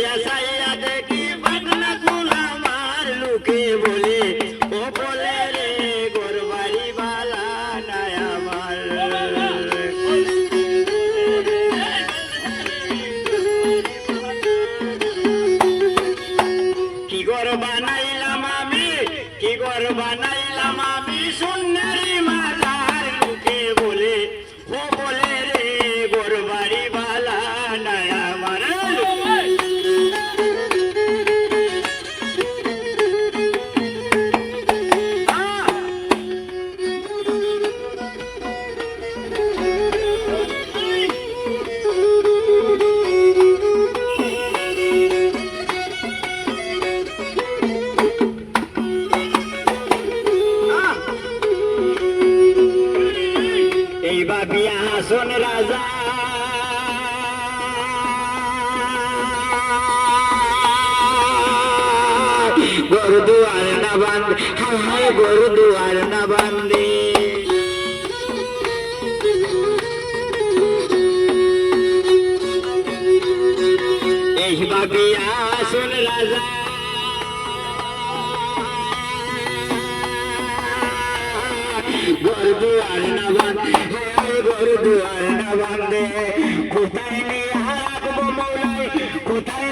আয়না দিয়া সাইয়া দেখি বাটনা তুলা মার লুকে বলে? বলে নাই আমার। বানাইলাম আমি, কি গর বাবিয়া হাসন রাজা। গরু দুয়ার না বান্ধ হায় গরু দুয়ার না বান্ধে এই বাবিয়া হাসন রাজা। দুয়ার না বান্ধে গরু দুয়ার না বান্ধে কোথায় নিয়ে রাখব মৌলাই? কোথায়